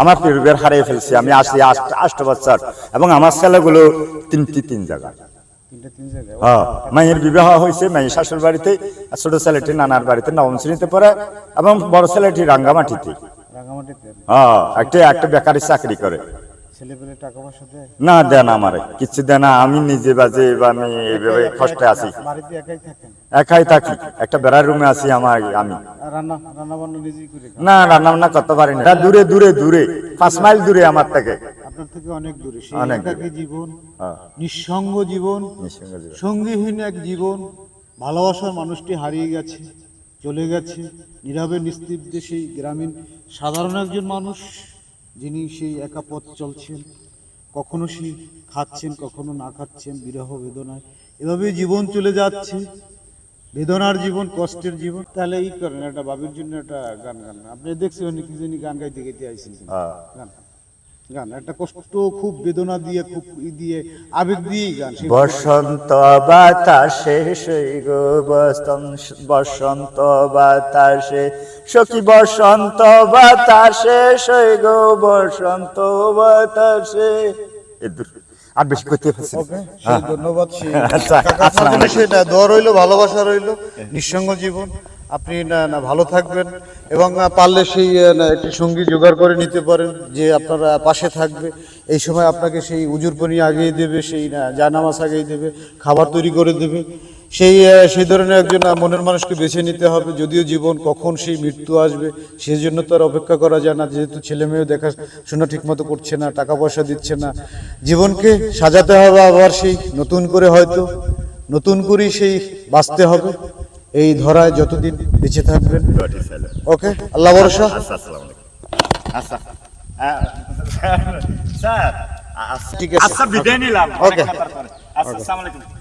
আমার পরিবার হারিয়ে ফেলছি আমি আসি আষ্ট বছর। এবং আমার ছেলেগুলো তিনটি তিন জায়গায় জায়গায়? হ্যাঁ মায়ের বিবাহ হয়েছে মায়ের শাশুর বাড়িতে আর ছোট ছেলেটি নানার বাড়িতে নবম শ্রেণীতে পড়ে এবং বড় ছেলেটি রাঙ্গামাটিতে। হ্যাঁ একটা একটা বেকারি চাকরি করে। না দেন আমারে কিছু দেন না আমি নিজে বাজে বা আমি এইভাবে কষ্টে আছি। একাই থাকি একটা বেড়ার রুমে আছি আমার আমি। রান্না রান্না বান্না নিজেই করে খান। না রান্না বান্না করতে পারি না। দূরে দূরে দূরে পাঁচ মাইল দূরে আমার থেকে। আপনার থেকে অনেক দূরে। সেই অনেক জীবন? হ্যাঁ, নিঃসঙ্গ জীবন। সঙ্গীহীন এক জীবন। ভালোবাসার মানুষটি হারিয়ে গেছে চলে গেছে। নীরবে নিস্তব্ধে সেই গ্রামীণ সাধারণ একজন মানুষ যিনি সেই একা পথ চলছেন। কখনো সেই খাচ্ছেন কখনো না খাচ্ছেন বিরহ বেদনায়। এভাবে জীবন চলে যাচ্ছে। বেদনার জীবন কষ্টের জীবন। তাহলে এই করেন একটা বাবির জন্য একটা গান গান। আপনি দেখছেন উনি কি জানি গান গাইতে গাইতে কিন্তু। হ্যাঁ। গান। গান একটা কষ্ট খুব বেদনা দিয়ে খুব ই দিয়ে আবেগ দিয়েই গান। বসন্ত বাতাসে সেই গো বসন্ত বসন্ত বাতাসে। সখী বসন্ত বাতাসে সেই গো বসন্ত বাতাসে। আর বেশি করতে পারছি না। ওকে সেই ধন্যবাদ সেই আচ্ছা, সেটা দোয়া রইল ভালোবাসা রইল নিঃসঙ্গ জীবন। আপনি না না ভালো থাকবেন এবং পারলে সেই একটি সঙ্গী জোগাড় করে নিতে পারেন যে আপনার পাশে থাকবে। এই সময় আপনাকে সেই উজুর পানি আগিয়ে দেবে সেই না জানামাজ আগিয়ে দেবে খাবার তৈরি করে দেবে। সেই সেই ধরনের একজন মনের মানুষকে বেছে নিতে হবে। যদিও জীবন কখন সেই মৃত্যু আসবে সেই জন্য তো আর অপেক্ষা করা যায় না। যেহেতু ছেলে মেয়েও দেখাশোনা ঠিকমতো করছে না টাকা পয়সা দিচ্ছে না। জীবনকে সাজাতে হবে আবার সেই নতুন করে হয়তো। নতুন করেই সেই বাঁচতে হবে। এই ধরায় যতদিন বেঁচে থাকবেন। ওকে? আল্লাহ ভরসা। আচ্ছা আচ্ছা স্যার আচ্ছা। ঠিক আছে। আচ্ছা বিদায় নিলাম। পরে। আচ্ছা আসসালামু আলাইকুম।